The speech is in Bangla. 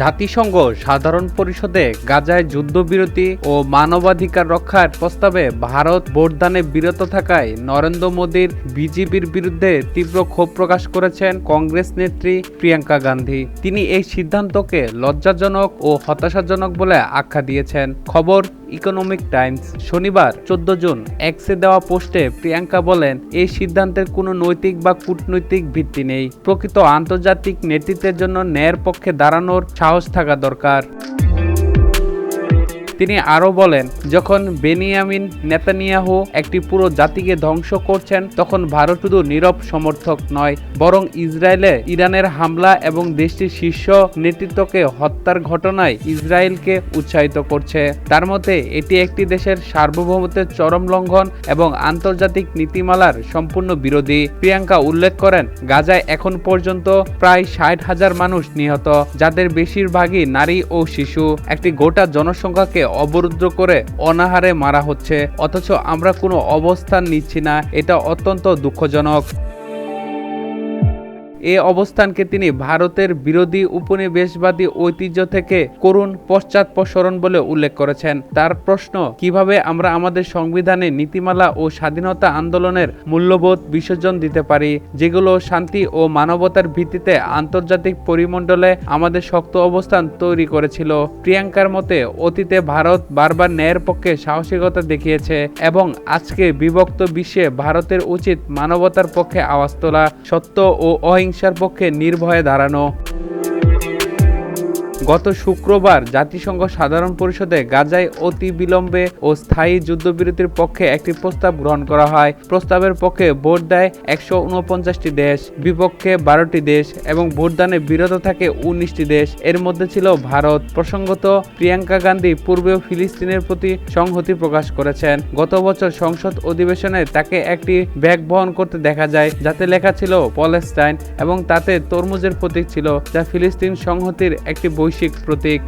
জাতিসংঘ সাধারণ পরিষদে গাজায় যুদ্ধবিরতি ও মানবাধিকার রক্ষার প্রস্তাবে ভারত ভোটদানে বিরত থাকায় নরেন্দ্র মোদীর বিজেপির বিরুদ্ধে তীব্র ক্ষোভ প্রকাশ করেছেন কংগ্রেস নেত্রী প্রিয়াঙ্কা গান্ধী। তিনি এই সিদ্ধান্তকে লজ্জাজনক ও হতাশাজনক বলে আখ্যা দিয়েছেন। খবর ইকোনমিক টাইমস শনিবার, চোদ্দ জুন, এক্সে দেওয়া পোস্টে প্রিয়াঙ্কা বলেন, এই সিদ্ধান্তের কোনো নৈতিক বা কূটনৈতিক ভিত্তি নেই। প্রকৃত আন্তর্জাতিক নেতৃত্বের জন্য ন্যায়ের পক্ষে দাঁড়ানোর সাহস থাকা দরকার। তিনি আরও বলেন, যখন বেনিয়ামিন নেতানিয়াহু একটি পুরো জাতিকে ধ্বংস করছেন, তখন ভারত শুধু নীরব সমর্থক নয়, বরং ইসরায়েলে ইরানের হামলা এবং দেশটির শীর্ষ নেতৃত্বকে হত্যার ঘটনায় ইসরায়েলকে উৎসাহিত করছে। তার মতে, এটি একটি দেশের সার্বভৌমত্বের চরম লঙ্ঘন এবং আন্তর্জাতিক নীতিমালার সম্পূর্ণ বিরোধী। প্রিয়াঙ্কা উল্লেখ করেন, গাজায় এখন পর্যন্ত প্রায় ষাট হাজার মানুষ নিহত, যাদের বেশিরভাগই নারী ও শিশু। একটি গোটা জনসংখ্যাকে অবরুদ্ধ করে অনাহারে মারা হচ্ছে অথচ আমরা কোনো অবস্থান নিচ্ছি না এটা অত্যন্ত দুঃখজনক। এ অবস্থানকে তিনি ভারতের বিরোধী উপনিবেশবাদী ঐতিহ্য থেকে করুণ পশ্চাৎপসরণ বলে উল্লেখ করেছেন। তার প্রশ্ন, কীভাবে আমরা আমাদের সংবিধানে নীতিমালা ও স্বাধীনতা আন্দোলনের মূল্যবোধ বিসর্জন দিতে পারি, যেগুলো শান্তি ও মানবতার ভিত্তিতে আন্তর্জাতিক পরিমণ্ডলে আমাদের শক্ত অবস্থান তৈরি করেছিল। প্রিয়াঙ্কার মতে, অতীতে ভারত বারবার ন্যায়ের পক্ষে সাহসিকতা দেখিয়েছে এবং আজকে বিভক্ত বিশ্বে ভারতের উচিত মানবতার পক্ষে আওয়াজ তোলা। সত্য ও অহিংসার পক্ষে নির্ভয়ে দাঁড়ানো গত শুক্রবার জাতিসংঘ সাধারণ পরিষদে গাজায় অতি বিলম্বে ও স্থায়ী যুদ্ধবিরতির পক্ষে একটি প্রস্তাব গ্রহণ করা হয়। প্রস্তাবের পক্ষে ভোট দেয় একশো উনপঞ্চাশটি দেশ, বিপক্ষে বারোটি দেশ এবং ভোটদানে বিরত থাকে উনিশটি দেশ। এর মধ্যে ছিল ভারত। প্রসঙ্গত, প্রিয়াঙ্কা গান্ধী পূর্বেও ফিলিস্তিনের প্রতি সংহতি প্রকাশ করেছেন। গত বছর সংসদ অধিবেশনে তাকে একটি ব্যাগ বহন করতে দেখা যায়, যাতে লেখা ছিল পলেস্টাইন এবং তাতে তরমুজের প্রতীক ছিল, যা ফিলিস্তিন সংহতির একটি বৈশ্বিক প্রতীক